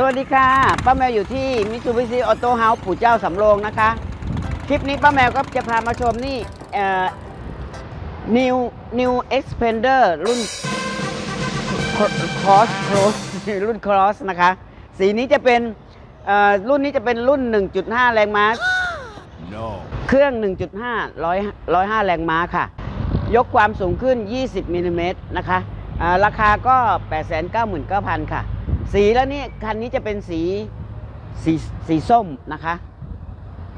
สวัสดีค่ะ ป้าแมวอยู่ที่มิ t ูบิ s ิออโต้เฮาส์ปู่เจ้าสำโรงนะคะ คลิปนี้ป้าแมวก็จะพามาชมนี่เอ่อ New New Expander รุ่น Cross Cross รุ่น Cross นะคะ สีนี้จะเป็นเอ่อรุ่นนี้จะเป็นรุ่น 1.5 แรงม้า No. เครื่อง 1.5 100 105 แรงม้าค่ะ ยกความสูงขึ้น 20มิลลิเมตรนะคะอ่าราคาก็ 899,000 ค่ะ สีแล้วนี่คันนี้จะเป็นสีสีสีส้มนะคะ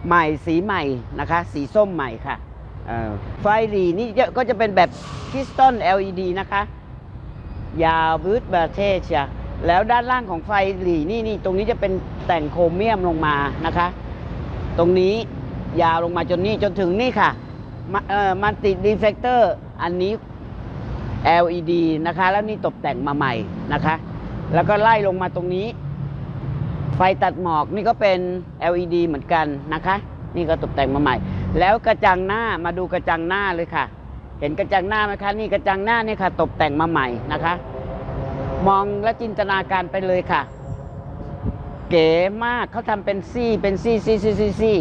ใหม่สีใหม่นะคะ สีส้มใหม่ค่ะไฟหรีนี่ก็จะเป็นแบบคริสตัล LED นะคะ ยาวบืดบาเทชะแล้วด้านล่างของไฟหลีนี่นี่ตรงนี้จะเป็นแต่งโครเมียมลงมานะคะ ตรงนี้ยาวลงมาจนนี่จนถึงนี่ค่ะมาเอ่อมันติดดีเฟกเตอร์อันนี้ LED นะคะ แล้วนี่ตกแต่งมาใหม่นะคะ แล้วก็ไล่ลงมาตรงนี้ ไฟตัดหมอกนี่ก็เป็น LED เหมือนกันนะคะ นี่ก็ตกแต่งมาใหม่ แล้วกระจังหน้ามาดูกระจังหน้าเลยค่ะ เห็นกระจังหน้าไหมคะนี่กระจังหน้านี่ค่ะ ตกแต่งมาใหม่นะคะ มองและจินตนาการไปเลยค่ะ เก๋มากเขาทำเป็นซี่เป็นซี่ซี่ซี่ซี่ซี่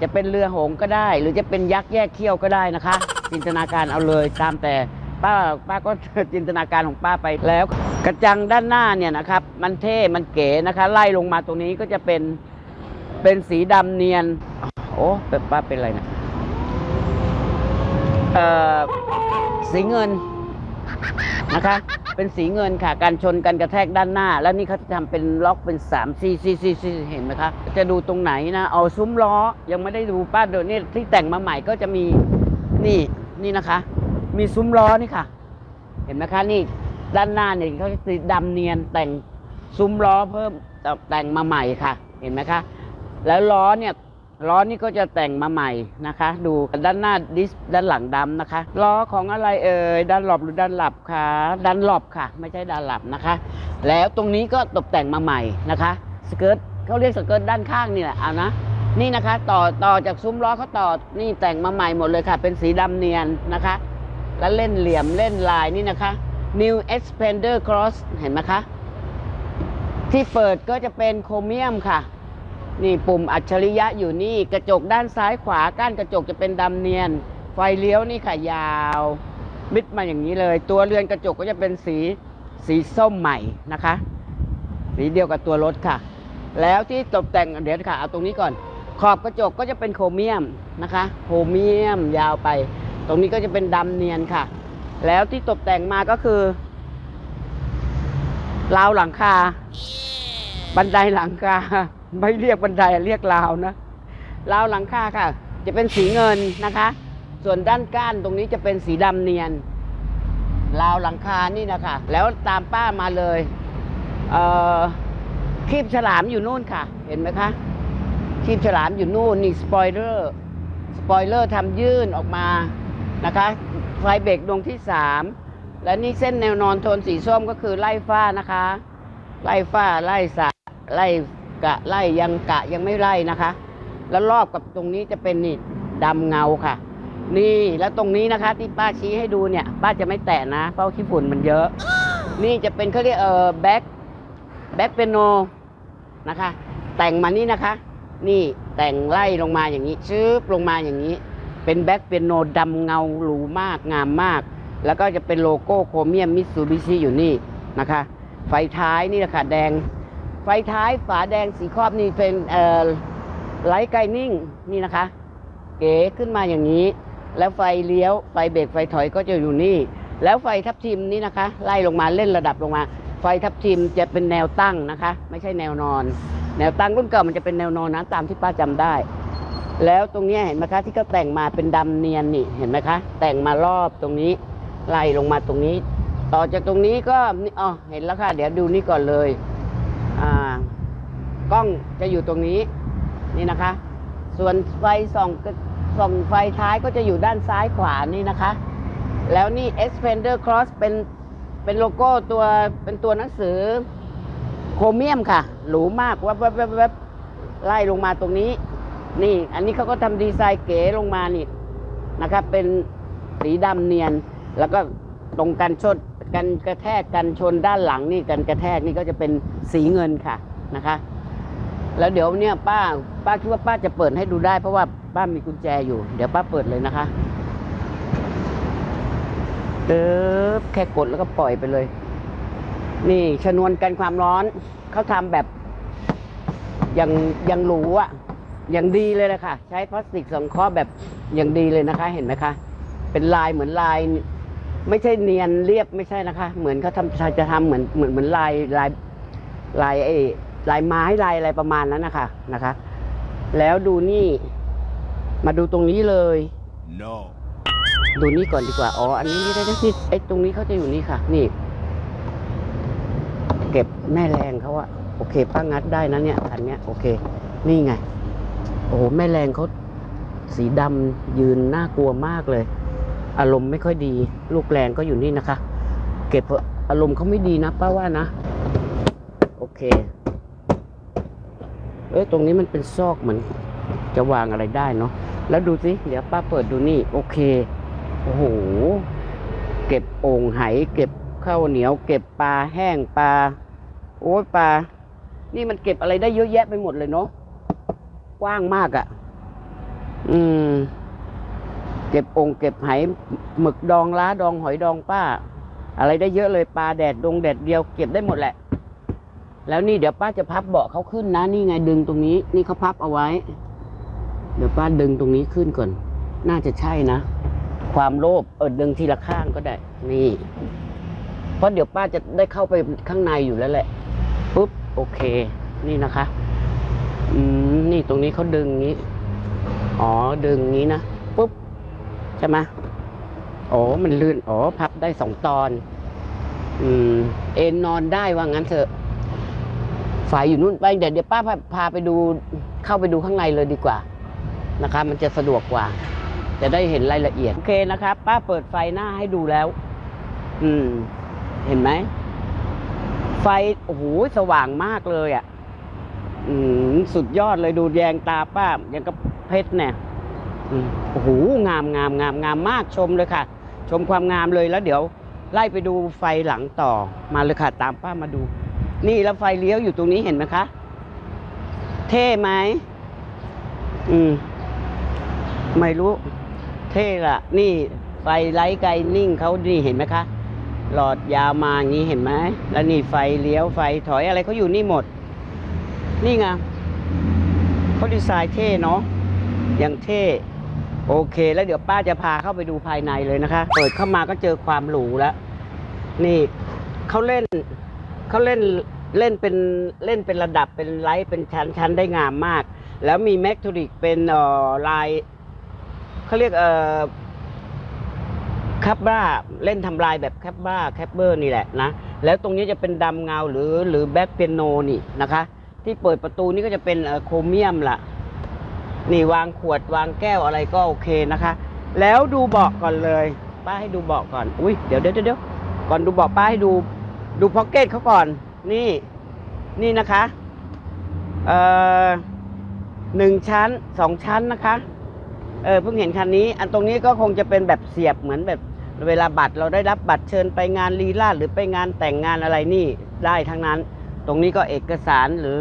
จะเป็นเรือหงก็ได้ หรือจะเป็นยักษ์แยกเขี้ยวก็ได้นะคะ จินตนาการเอาเลยตามแต่ ป้าป้าก็จินตนาการของป้าไปแล้ว กระจังด้านหน้าเนี่ยนะครับ มันเท่มันเก๋นะคะ ไล่ลงมาตรงนี้ก็จะเป็นเป็นสีดำเนียน โอ้เป็นป้าเป็นอะไรนะเอ่อสีเงินนะคะ เป็นสีเงินค่ะการชนกันกระแทกด้านหน้า แล้วนี่เขาจะทำเป็นล็อกเป็น3ซีซี่ซี่ซี่เห็นไหมคะจะดูตรงไหนนะเอาซุ้มล้อยังไม่ได้ดูป้าเดี๋ยวนี้ที่แต่งมาใหม่ก็จะมีนี่นี่นะคะ มีซุ้มล้อนี่ค่ะ เห็นไหมคะนี่ด้านหน้าเนี่ยเขาสีดำเนียนแต่งซุ้มล้อเพิ่มแต่งมาใหม่ค่ะ เห็นไหมคะ แล้วล้อเนี่ยล้อนี่ก็จะแต่งมาใหม่นะคะ ดูด้านหน้าดิสด้านหลังดำนะคะล้อของอะไรเอ่ยด้านหลบหรือด้านหลับคะด้านหลบค่ะ ไม่ใช่ด้านหลับนะคะ แล้วตรงนี้ก็ตกแต่งมาใหม่นะคะสเกิร์ตเขาเรียกสเกิร์ตด้านข้างนี่แหละเอานะนี่นะคะ ต่อต่อจากซุ้มล้อเขาต่อนี่แต่งมาใหม่หมดเลยค่ะ เป็นสีดำเนียนนะคะ แล้วเล่นเหลี่ยมเล่นลายนี่นะคะ New Expander Cross เห็นไหมคะ ที่เปิดก็จะเป็นโครเมียมค่ะ นี่ปุ่มอัจฉริยะอยู่นี่กระจกด้านซ้ายขวาก้านกระจกจะเป็นดำเนียน ไฟเลี้ยวนี่ค่ะยาวมิดมาอย่างนี้เลย ตัวเรือนกระจกก็จะเป็นสีสีส้มใหม่นะคะ สีเดียวกับตัวรถค่ะ แล้วที่ตกแต่งเดี๋ยวค่ะเอาตรงนี้ก่อน ขอบกระจกก็จะเป็นโครเมียมนะคะ โครเมียมยาวไป ตรงนี้ก็จะเป็นดำเนียนค่ะ แล้วที่ตกแต่งมาก็คือราวหลังคา บันไดหลังคา ไม่เรียกบันไดเรียกราวนะราวหลังคาค่ะ จะเป็นสีเงินนะคะ ส่วนด้านก้านตรงนี้จะเป็นสีดำเนียนราวหลังคานี่นะคะ แล้วตามป้ามาเลยเอ่อคีบฉลามอยู่นู่นค่ะ เห็นไหมคะคีบฉลามอยู่นู่นนี่สปอยเลอร์สปอยเลอร์ทำยื่นออกมา นะคะไฟเบรกดวงที่สามและนี่เส้นแนวนอนโทนสีส้มก็คือไล่ฟ้านะคะ ไล่ฟ้าไล่สะไล่กะไล่ยังกะยังไม่ไล่นะคะ แล้วรอบกับตรงนี้จะเป็นนี่ดำเงาค่ะ นี่แล้วตรงนี้นะคะ ที่ป้าชี้ให้ดูเนี่ย ป้าจะไม่แตะนะ เพราะขี้ฝุ่นมันเยอะ นี่จะเป็นเขาเรียกเออแบ็คแบ็คเปนโนนะคะ แต่งมานี่นะคะ นี่แต่งไล่ลงมาอย่างนี้ชื้บลงมาอย่างนี้ เป็นแบ็คเปียโนดำเงาหรูมากงามมาก แล้วก็จะเป็นโลโก้โครเมียมมิตซูบิชิอยู่นี่นะคะ ไฟท้ายนี่แหละค่ะแดง ไฟท้ายฝาแดงสีครอบนี่เป็นเอ่อไลท์ไกนิ่งนี่นะคะ เก๋ขึ้นมาอย่างนี้ แล้วไฟเลี้ยวไฟเบรกไฟถอยก็จะอยู่นี่ แล้วไฟทับทิมนี่นะคะ ไล่ลงมาเล่นระดับลงมา ไฟทับทิมจะเป็นแนวตั้งนะคะ ไม่ใช่แนวนอน แนวตั้งรุ่นเก่ามันจะเป็นแนวนอนนะตามที่ป้าจำได้ แล้วตรงเนี้ยเห็นไหมคะที่เขาแต่งมาเป็นดำเนียนนี่เห็นไหมคะ แต่งมารอบตรงนี้ไล่ลงมาตรงนี้ ต่อจากตรงนี้ก็นี่อ๋อเห็นแล้วค่ะ เดี๋ยวดูนี่ก่อนเลยอ่ากล้องจะอยู่ตรงนี้นี่นะคะ ส่วนไฟส่องส่องไฟท้ายก็จะอยู่ด้านซ้ายขวานี่นะคะ แล้วนี่ Expander Cross เป็นเป็นโลโก้ตัวเป็นตัวหนังสือโครเมียมค่ะ หรูมากวับวับวับวับไล่ลงมาตรงนี้ นี่ อันนี้เขาก็ทำดีไซน์เก๋ลงมานี่นะครับ เป็นสีดำเนียน แล้วก็ตรงกันชนกันกระแทกกันชนด้านหลังนี่กันกระแทกนี่ก็จะเป็นสีเงินค่ะนะคะ แล้วเดี๋ยวเนี่ยป้าป้าคิดว่าป้าจะเปิดให้ดูได้ เพราะว่าป้ามีกุญแจอยู่ เดี๋ยวป้าเปิดเลยนะคะเติบแค่กดแล้วก็ปล่อยไปเลย นี่ชนวนกันความร้อนเขาทำแบบย่างย่างหรูอะ อย่างดีเลยนะคะใช้พลาสติกสังเคราะห์แบบอย่างดีเลยนะคะ เห็นไหมคะ เป็นลายเหมือนลาย ไม่ใช่เนียนเรียบไม่ใช่นะคะ เหมือนเขาทำจะทำเหมือนเหมือนเหมือนลายลายลายไอ้ลายไม้ลายอะไรประมาณนั้นนะคะนะคะ แล้วดูนี่ มาดูตรงนี้เลย No. ดูนี่ก่อนดีกว่า อ๋อ อันนี้นี่ได้ได้นี่ไอ้ตรงนี้เขาจะอยู่นี่ค่ะ นี่ เก็บแม่แรงเขาอะโอเคป้างัดได้นะเนี่ย อันเนี้ย โอเค นี่ไง โอ้โหแม่แรงเขาสีดำยืนน่ากลัวมากเลย อารมณ์ไม่ค่อยดี ลูกแรงก็อยู่นี่นะคะ เก็บอะอารมณ์เขาไม่ดีนะป้าว่านะ โอเค เอ้ยตรงนี้มันเป็นซอกเหมือน จะวางอะไรได้เนาะแล้วดูสิเดี๋ยวป้าเปิดดูนี่ โอเคโอ้โหเก็บโอ่งไหเก็บข้าวเหนียว เก็บปลาแห้งปลาโอ้ยปลานี่มันเก็บอะไรได้เยอะแยะไปหมดเลยเนาะ กว้างมากอะ่ะ อืม เก็บองเก็บไหหมึกดองล้าดองหอยดองป้า อะไรได้เยอะเลยปลาแดดดงแดดเดียวเก็บได้หมดแหละ แล้วนี่เดี๋ยวป้าจะพับเบาะเขาขึ้นนะ นี่ไงดึงตรงนี้ นี่เขาพับเอาไว้ เดี๋ยวป้าดึงตรงนี้ขึ้นก่อน น่าจะใช่นะ ความโลภเออดึงทีละข้างก็ได้ นี่ เพราะเดี๋ยวป้าจะได้เข้าไปข้างในอยู่แล้วแหละปุ๊บโอเค นี่นะคะ อืมนี่ตรงนี้เขาดึงงี้ อ๋อดึงงี้นะปุ๊บใช่ไหมอ๋อมันลื่นอ๋อพับได้สองตอน อืม เอนนอนได้ว่างั้นเถอะฝ่ายอยู่นู่นไปเดี๋ยวเดี๋ยวป้าพาพาไปดูเข้าไปดูข้างในเลยดีกว่า นะคะ มันจะสะดวกกว่า จะได้เห็นรายละเอียดโอเคนะครับป้าเปิดไฟหน้าให้ดูแล้ว อืม เห็นไหมไฟโอ้โหสว่างมากเลยอะ่ะ อืมสุดยอดเลยดูแยงตาป้ายังกับเพชรเนี่ยโอ้โหงามงามงามงามมากชมเลยค่ะ ชมความงามเลยแล้วเดี๋ยวไล่ไปดูไฟหลังต่อมาเลยค่ะ ตามป้ามาดู นี่แล้วไฟเลี้ยวอยู่ตรงนี้เห็นไหมคะ เท่ไหมอืมไม่รู้ เท่ละนี่ไฟไลท์ไกนิ่งเขานี่เห็นไหมคะ หลอดยาวมาอย่างนี้เห็นไหมแล้วนี่ไฟเลี้ยวไฟถอยอะไรเขาอยู่นี่หมด นี่ไงเขาดีไซน์เท่เนาะอย่างเท่โอเค แล้วเดี๋ยวป้าจะพาเข้าไปดูภายในเลยนะคะ เปิดเข้ามาก็เจอความหรูแล้ว นี่เขาเล่นเขาเล่นเล่นเป็นเล่นเป็นระดับเป็นไลท์เป็นชั้นชั้นได้งามมาก แล้วมีแมกทูริกเป็นอ่อลายเขาเรียกเอ่อคับบ้าเล่นทำลายแบบแคปบ้าแคปเบอร์นี่แหละนะ แล้วตรงนี้จะเป็นดำเงาหรือหรือแบ็คเปียโนนี่นะคะ ที่เปิดประตูนี่ก็จะเป็นโครเมียมล่ะ นี่วางขวดวางแก้วอะไรก็โอเคนะคะ แล้วดูเบาะก่อนเลย ป้าให้ดูเบาะก่อน อุ้ยเดี๋ยวเดี๋ยวเดี๋ยวก่อนดูเบาะป้าให้ดู ดูพ็อกเก็ตเขาก่อน นี่ นี่นะคะ เอ่อหนึ่งชั้นสองชั้นนะคะ เออเพิ่งเห็นคันนี้ อันตรงนี้ก็คงจะเป็นแบบเสียบเหมือนแบบเวลาบัตรเราได้รับบัตรเชิญไปงานลีลาหรือไปงานแต่งงานอะไรนี่ได้ทั้งนั้น รงนี้ก็เอกสารหรือ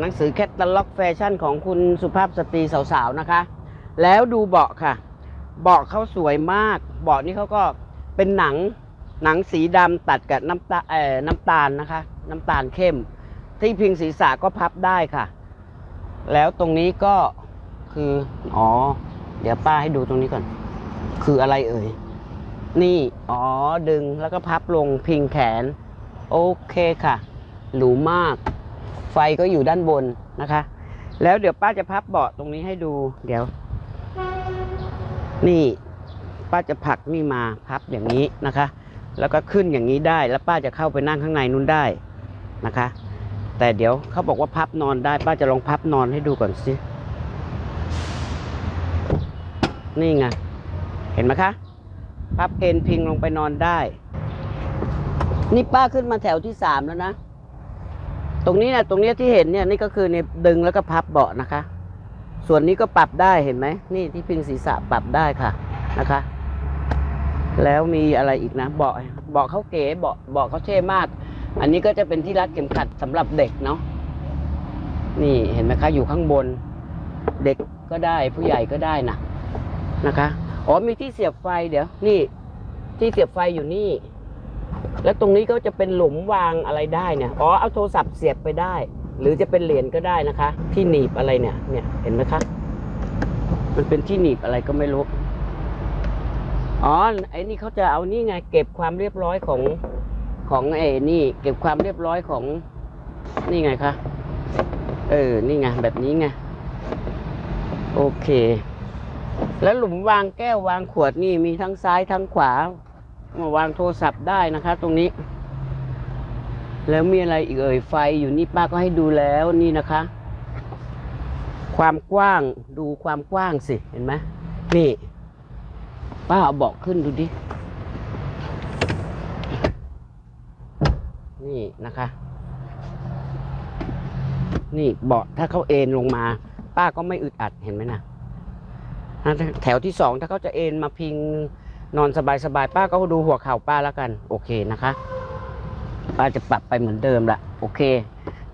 หนังสือแคตตาล็อกแฟชั่นของคุณสุภาพสตรีสาวๆนะคะ แล้วดูเบาะค่ะ เบาะเขาสวยมาก เบาะนี้เขาก็เป็นหนังหนังสีดำตัดกับน้ำตาเอ่อน้ำตาลนะคะ น้ำตาลเข้ม ที่พิงศีรษะก็พับได้ค่ะ แล้วตรงนี้ก็คืออ๋อ เดี๋ยวป้าให้ดูตรงนี้ก่อน คืออะไรเอ่ย นี่ อ๋อดึงแล้วก็พับลงพิงแขน โอเคค่ะ หรูมาก ไฟก็อยู่ด้านบนนะคะ แล้วเดี๋ยวป้าจะพับเบาะตรงนี้ให้ดู เดี๋ยว นี่ ป้าจะผลักนี่มาพับอย่างนี้นะคะ แล้วก็ขึ้นอย่างนี้ได้ แล้วป้าจะเข้าไปนั่งข้างในนู้นได้นะคะ แต่เดี๋ยวเขาบอกว่าพับนอนได้ ป้าจะลองพับนอนให้ดูก่อนสินี่ไงเห็นไหมคะ พับเอนพิงลงไปนอนได้ นี่ป้าขึ้นมาแถวที่สามแล้วนะ ตรงนี้นะตรงนี้ที่เห็นเนี่ยนี่ก็คือเนี่ยดึงแล้วก็พับเบาะนะคะ ส่วนนี้ก็ปรับได้เห็นไหมนี่ที่พิงศีรษะปรับได้ค่ะนะคะ แล้วมีอะไรอีกนะเบาะเบาะเขาเก๋เบาะเบาะเขาเท่มาก อันนี้ก็จะเป็นที่รัดเข็มขัดสำหรับเด็กเนาะนี่เห็นไหมคะ อยู่ข้างบน เด็กก็ได้ผู้ใหญ่ก็ได้นะนะคะ อ๋อมีที่เสียบไฟเดี๋ยว นี่ ที่เสียบไฟอยู่นี่ แล้วตรงนี้ก็จะเป็นหลุมวางอะไรได้เนี่ยอ๋อเอาโทรศัพท์เสียบไปได้ หรือจะเป็นเหรียญก็ได้นะคะ ที่หนีบอะไรเนี่ยเนี่ยเห็นไหมคะ มันเป็นที่หนีบอะไรก็ไม่รู้อ๋อไอ้นี่เขาจะเอานี่ไง เก็บความเรียบร้อยของของเอนี่ เก็บความเรียบร้อยของนี่ไงคะเออนี่ไงแบบนี้ไงโอเค แล้วหลุมวางแก้ววางขวดนี่มีทั้งซ้ายทั้งขวา มาวางโทรศัพท์ได้นะคะตรงนี้ แล้วมีอะไรอีกเอ่ยไฟอยู่นี่ป้าก็ให้ดูแล้วนี่นะคะ ความกว้างดูความกว้างสิเห็นไหมนี่ ป้าเอาบาะขึ้นดูดิ นี่นะคะ นี่เบาะถ้าเขาเอนลงมา ป้าก็ไม่อึดอัดเห็นไหมนะนะแถวที่สองถ้าเขาจะเอนมาพิง นอนสบายๆป้าก็ดูหัวเข่าป้าแล้วกัน โอเคนะคะ ป้าจะปรับไปเหมือนเดิมละโอเค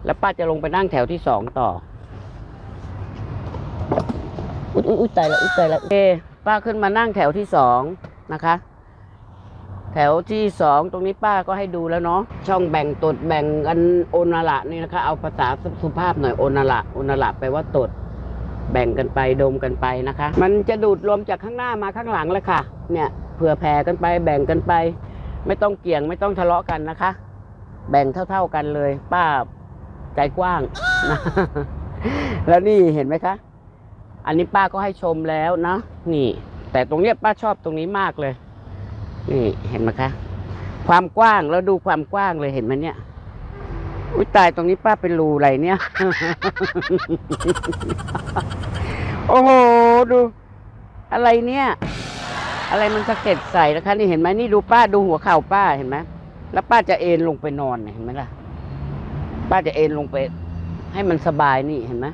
แล้วป้าจะลงไปนั่งแถวที่สองต่ออุ๊ยอุ๊ยตายละอุ๊ยตายละโอเคป้าขึ้นมานั่งแถวที่สองนะคะ แถวที่สองตรงนี้ป้าก็ให้ดูแล้วเนาะช่องแบ่งตดแบ่งกันโอนาละนี่นะคะ เอาภาษาสุภาพหน่อยโอนาละโอนาละแปลว่าตดแบ่งกันไปดมกันไปนะคะ มันจะดูดลมจากข้างหน้ามาข้างหลังเลยค่ะ เนี่ย เผื่อแผ่กันไปแบ่งกันไป ไม่ต้องเกี่ยงไม่ต้องทะเลาะกันนะคะ แบ่งเท่า ๆกันเลย ป้าใจกว้างนะแล้วนี่เห็นไหมคะ อันนี้ป้าก็ให้ชมแล้วนะนี่ แต่ตรงเนี้ยป้าชอบตรงนี้มากเลย นี่เห็นไหมคะ ความกว้างแล้วดูความกว้างเลยเห็นไหมเนี่ยอุ้ยตายตรงนี้ป้าเป็นรูอะไรเนี่ย โอ้โห ดู อะไรเนี่ย อะไรมันสะเก็ดใส่นะคะนี่เห็นไหมนี่ดูป้าดูหัวเข่าป้าเห็นไหมแล้วป้าจะเอนลงไปนอนเนี่ยเห็นไหมล่ะ ป้าจะเอนลงไป ให้มันสบายนี่เห็นไหม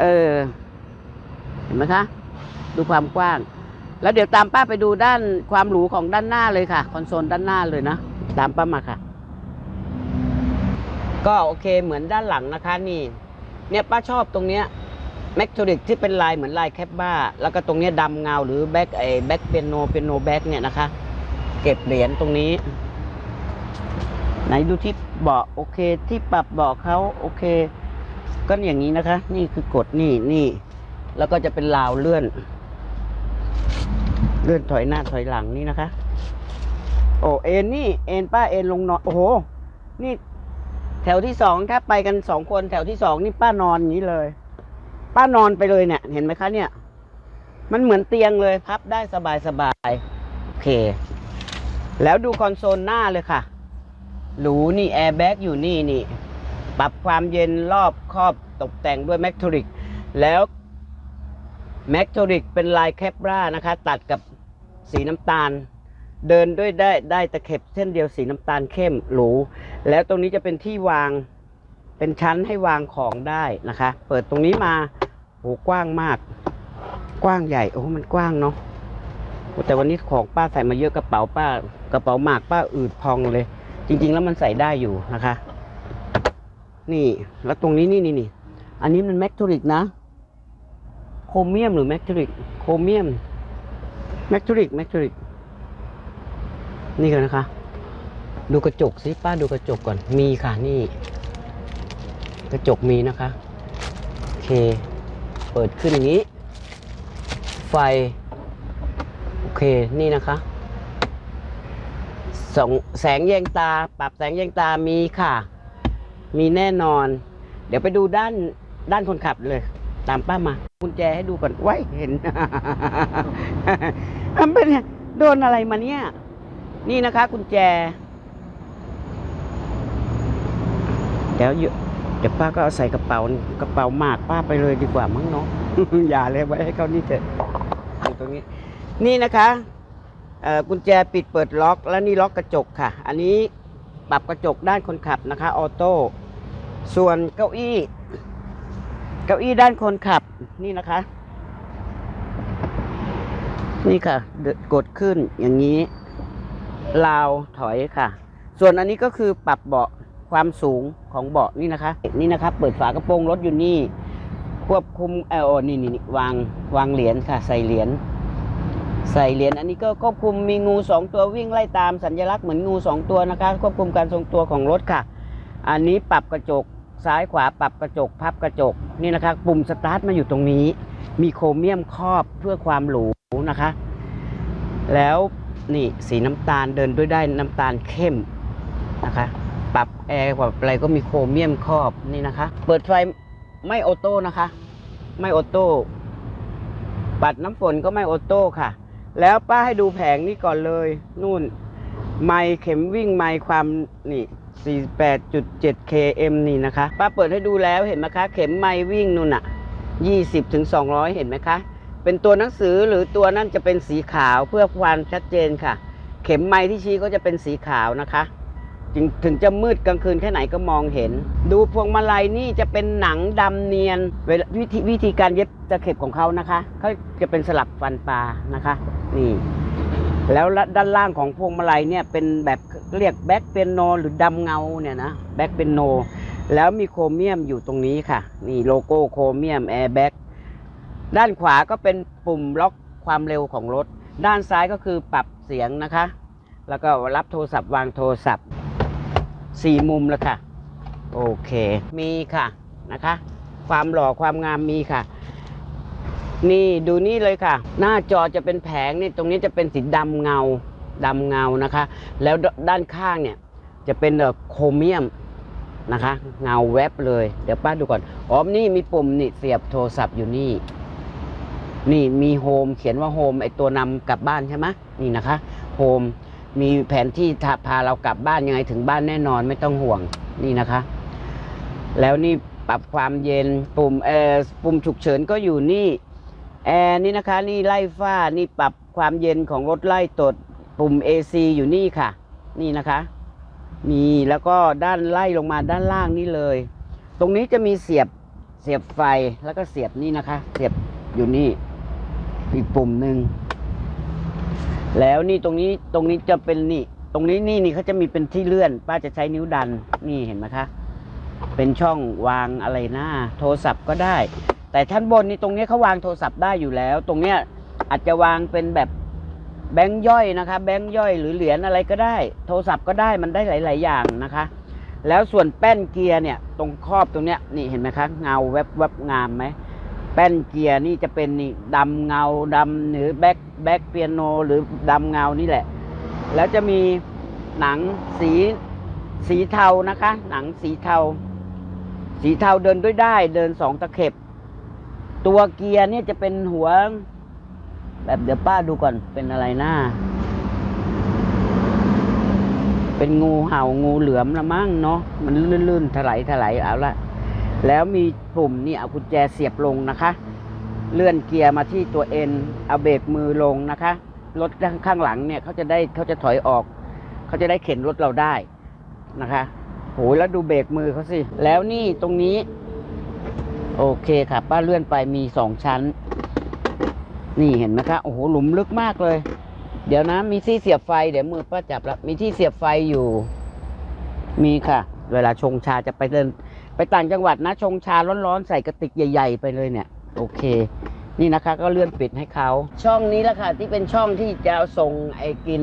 เออ เห็นไหมคะ ดูความกว้าง แล้วเดี๋ยวตามป้าไปดูด้านความหรูของด้านหน้าเลยค่ะ คอนโซลด้านหน้าเลยนะตามป้ามาค่ะ ก็โอเคเหมือนด้านหลังนะคะ นี่ เนี่ยป้าชอบตรงเนี้ย แมกโทริกที่เป็นลายเหมือนลายแคปบ้า แล้วก็ตรงนี้ดำเงาหรือแบ็กไอแบ็กเปียโนเปียโนแบ็กเนี่ยนะคะ เก็บเหรียญตรงนี้ ไหนดูที่เบาะโอเคที่ปรับเบาะเขาโอเค ก็อย่างนี้นะคะ นี่คือกดนี่นี่แล้วก็จะเป็นราวเลื่อน เลื่อนถอยหน้าถอยหลังนี่นะคะ โอ้เอ็นนี่เอ็นป้าเอ็นลงนอนโอ้โห นี่ แถวที่สองถ้าไปกันสองคนแถวที่สองนี่ป้านอนอย่างนี้เลย ป้านอนไปเลยเนี่ย เห็นไหมคะเนี่ย มันเหมือนเตียงเลยพับได้สบายสบายๆโอเค แล้วดูคอนโซลหน้าเลยค่ะ หรูนี่แอร์แบ็กอยู่นี่นี่ ปรับความเย็นรอบครอบตกแต่งด้วยแมกโทริก แล้วแมกโทริกเป็นลายแคปรานะคะ ตัดกับสีน้ำตาล เดินด้วยได้ได้ตะเข็บเส้นเดียวสีน้ำตาลเข้มหรู แล้วตรงนี้จะเป็นที่วางเป็นชั้นให้วางของได้นะคะ เปิดตรงนี้มา โหกว้างมาก กว้างใหญ่โอ้มันกว้างเนาะแต่วันนี้ของป้าใส่มาเยอะกระเป๋าป้ากระเป๋าหมากป้าอืดพองเลย จริง ๆ แล้วมันใส่ได้อยู่นะคะ นี่แล้วตรงนี้นี่นี่นี่อันนี้มันแมกโทริกนะ โครเมียมหรือแมกโทริกโครเมียมแมกโทริกแมกโทริกนี่กันนะคะ ดูกระจกสิป้าดูกระจกก่อนมีค่ะนี่ กระจกมีนะคะ โอเค เปิดขึ้นอย่างนี้ ไฟ โอเค นี่นะคะสองแสงแยงตา ปรับแสงแยงตามีค่ะ มีแน่นอน เดี๋ยวไปดูด้านด้านคนขับเลย ตามป้ามากุญแจให้ดูก่อนไว้เห็นมันเป็นโดนอะไรมาเนี่ย นี่นะคะกุญแจ เดี๋ยวอยู่ ดี๋ยวป้าก็เอาใส่กระเป๋ากระเป๋าหมากป้าไปเลยดีกว่ามั้งเนาะ อย่าเลยไว้ให้เขานี่เถอะอยู่ตรงนี้ นี่นะคะกุญแจปิดเปิดล็อก แล้วนี่ล็อกกระจกค่ะ อันนี้ปรับกระจกด้านคนขับนะคะ ออโต้ส่วนเก้าอี้ เก้าอี้ด้านคนขับนี่นะคะ นี่ค่ะกดขึ้นอย่างนี้ลาวถอยค่ะ ส่วนอันนี้ก็คือปรับเบาะ ความสูงของเบาะนี่นะคะ นี่นะครับ เปิดฝากระโปรงรถอยู่นี่ ควบคุมเออนี่นี่นี่วางวางเหรียญค่ะ ใส่เหรียญใส่เหรียญอันนี้ก็ควบคุมมีงูสองตัววิ่งไล่ตามสัญลักษณ์เหมือนงูสองตัวนะคะ ควบคุมการทรงตัวของรถค่ะ อันนี้ปรับกระจกซ้ายขวาปรับกระจกพับกระจกนี่นะคะ ปุ่มสตาร์ทมาอยู่ตรงนี้ มีโครเมียมครอบเพื่อความหรูนะคะ แล้วนี่สีน้ำตาลเดินด้วยได้น้ำตาลเข้มนะคะ ปรับแอร์ปรับอะไรก็มีโครเมียมครอบนี่นะคะ เปิดไฟไม่ออโต้นะคะ ไม่ออโต้ปัดน้ำฝนก็ไม่ออโต้ค่ะ แล้วป้าให้ดูแผงนี่ก่อนเลย นู่น ไมค์เข็มวิ่งไมค์ความนี่48.7 km นี่นะคะ ป้าเปิดให้ดูแล้วเห็นไหมคะ เข็มไมค์วิ่งนู่นน่ะ20ถึง200 เห็นไหมคะ เป็นตัวหนังสือหรือตัวนั่นจะเป็นสีขาวเพื่อความชัดเจนค่ะ เข็มไม้ที่ชี้ก็จะเป็นสีขาวนะคะ ถึงจะมืดกลางคืนแค่ไหนก็มองเห็น ดูพวงมาลัยนี่จะเป็นหนังดำเนียนว,วิธีวิธีการเย็บตะเข็บของเขานะคะเขาจะเป็นสลับฟันปลานะคะนี่แล้วด้านล่างของพวงมาลัยเนี่ยเป็นแบบเรียกแบ็คเปียโนหรือดำเงาเนี่ยนะแบ็คเปียโนแล้วมีโครเมียมอยู่ตรงนี้ค่ะ นี่โลโก้โครเมียมแอร์แบ็คด้านขวาก็เป็นปุ่มล็อกความเร็วของรถ ด้านซ้ายก็คือปรับเสียงนะคะ แล้วก็รับโทรศัพท์วางโทรศัพท์ สี่มุมแล้วค่ะ โอเค มีค่ะนะคะ ความหล่อความงามมีค่ะ นี่ดูนี่เลยค่ะ หน้าจอจะเป็นแผงนี่ตรงนี้จะเป็นสีดำเงาดำเงานะคะ แล้วด้านข้างเนี่ยจะเป็นอ่อโครเมียมนะคะ เงาแวบเลย เดี๋ยวป้าดูก่อนอ๋อนี่มีปุ่มนี่เสียบโทรศัพท์อยู่นี่ นี่มีโฮมเขียนว่าโฮมไอตัวนำกลับบ้านใช่ไหมนี่นะคะโฮม มีแผนที่พาเรากลับบ้านยังไงถึงบ้านแน่นอนไม่ต้องห่วงนี่นะคะ แล้วนี่ปรับความเย็นปุ่มเออปุ่มฉุกเฉินก็อยู่นี่แอร์นี่นะคะ นี่ไล่ฝ้านี่ปรับความเย็นของรถไล่ตด ปุ่ม AC อยู่นี่ค่ะ นี่นะคะ มีแล้วก็ด้านไล่ลงมาด้านล่างนี่เลย ตรงนี้จะมีเสียบเสียบไฟแล้วก็เสียบนี่นะคะ เสียบอยู่นี่ อีกปุ่มหนึ่ง แล้วนี่ตรงนี้ตรงนี้จะเป็นนี่ ตรงนี้นี่นี่เขาจะมีเป็นที่เลื่อน ป้าจะใช้นิ้วดันนี่เห็นไหมคะ เป็นช่องวางอะไรหน้า โทรศัพท์ก็ได้ แต่ชั้นบนนี่ตรงนี้เขาวางโทรศัพท์ได้อยู่แล้ว ตรงเนี้ยอาจจะวางเป็นแบบแบงค์ย่อยนะคะ แบงค์ย่อยหรือเหรียญอะไรก็ได้ โทรศัพท์ก็ได้มันได้หลาย ๆ อย่างนะคะ แล้วส่วนแป้นเกียร์เนี่ย ตรงครอบตรงเนี้ยนี่เห็นไหมคะเงาแวบแวบงามไหม แป้นเกียร์นี่จะเป็นนี่ดำเงาดำหรือแบ็คแบ็คเปียโนหรือดำเงานี่แหละ แล้วจะมีหนังสีสีเทานะคะ หนังสีเทา สีเทาเดินด้วยได้เดินสองตะเข็บ ตัวเกียร์เนี่ยจะเป็นหัว แบบเดี๋ยวป้าดูก่อนเป็นอะไรหน้า เป็นงูเห่างูเหลือมละมั้งเนาะมันลื่นๆถลายถลายเอาละ แล้วมีปุ่มนี่เอากุญแจเสียบลงนะคะ เลื่อนเกียร์มาที่ตัวเอ็นเอาเบรกมือลงนะคะรถข้างหลังเนี่ยเขาจะได้เขาจะถอยออก เขาจะได้เข็นรถเราได้นะคะโหแล้วดูเบรกมือเขาสิ แล้วนี่ตรงนี้ โอเคค่ะ ป้าเลื่อนไปมีสองชั้น นี่เห็นไหมคะโอ้โหหลุมลึกมากเลย เดี๋ยวนะมีที่เสียบไฟเดี๋ยวมือป้าจับแล้วมีที่เสียบไฟอยู่ มีค่ะ เวลาชงชาจะไปเดิน ไปต่างจังหวัดนะ ชงชาร้อนๆ ใส่กระติกใหญ่ ๆ ไปเลยเนี่ย โอเค นี่นะคะ ก็เลื่อนปิดให้เขา ช่องนี้แหละค่ะ ที่เป็นช่องที่จะส่งไอ้กิน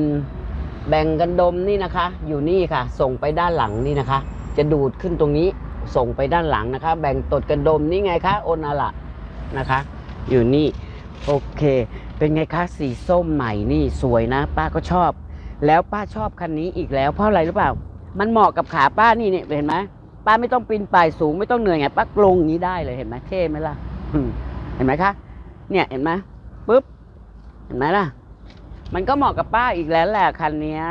แบ่งกันดมนี่นะคะ อยู่นี่ค่ะ ส่งไปด้านหลังนี่นะคะ จะดูดขึ้นตรงนี้ส่งไปด้านหลังนะคะ แบ่งตดกันดมนี่ไงคะโอนาละนะคะ อยู่นี่โอเค เป็นไงคะสีส้มใหม่นี่สวยนะ ป้าก็ชอบ แล้วป้าชอบคันนี้อีกแล้วเพราะอะไรหรือเปล่า มันเหมาะกับขาป้านี่เนี่ยเห็นไหม ป้าไม่ต้องปีนป่ายสูงไม่ต้องเหนื่อยไงป้าลงอย่างนี้ได้เลยเห็นไหมเท่ไหมล่ะเห็นไหมคะ เนี่ยเห็นไหมปุ๊บเห็นไหมล่ะ มันก็เหมาะกับป้าอีกแล้วแหละคันเนี้ย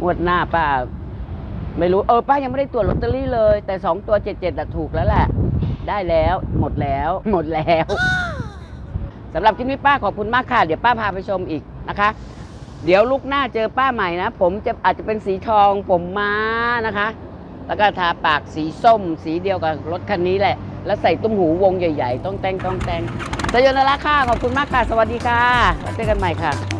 งวดหน้าป้า ไม่รู้เออป้ายังไม่ได้ตรวจลอตเตอรี่เลย แต่สองตัวเจ็ดเจ็ดถูกแล้วแหละ ได้แล้ว หมดแล้ว หมดแล้วสำหรับคลิปนี้ป้าขอบคุณมากค่ะ เดี๋ยวป้าพาไปชมอีกนะคะ เดี๋ยวลูกหน้าเจอป้าใหม่นะ ผมจะอาจจะเป็นสีทองผมม้านะคะ แล้วก็ทาปากสีส้ม สีเดียวกับรถคันนี้แหละ แล้วใส่ตุ้มหูวงใหญ่ ๆ ต้องแต่งต้องแต่งสยนราค่ะขอบคุณมากค่ะ สวัสดีค่ะแล้วเจอกันใหม่ค่ะ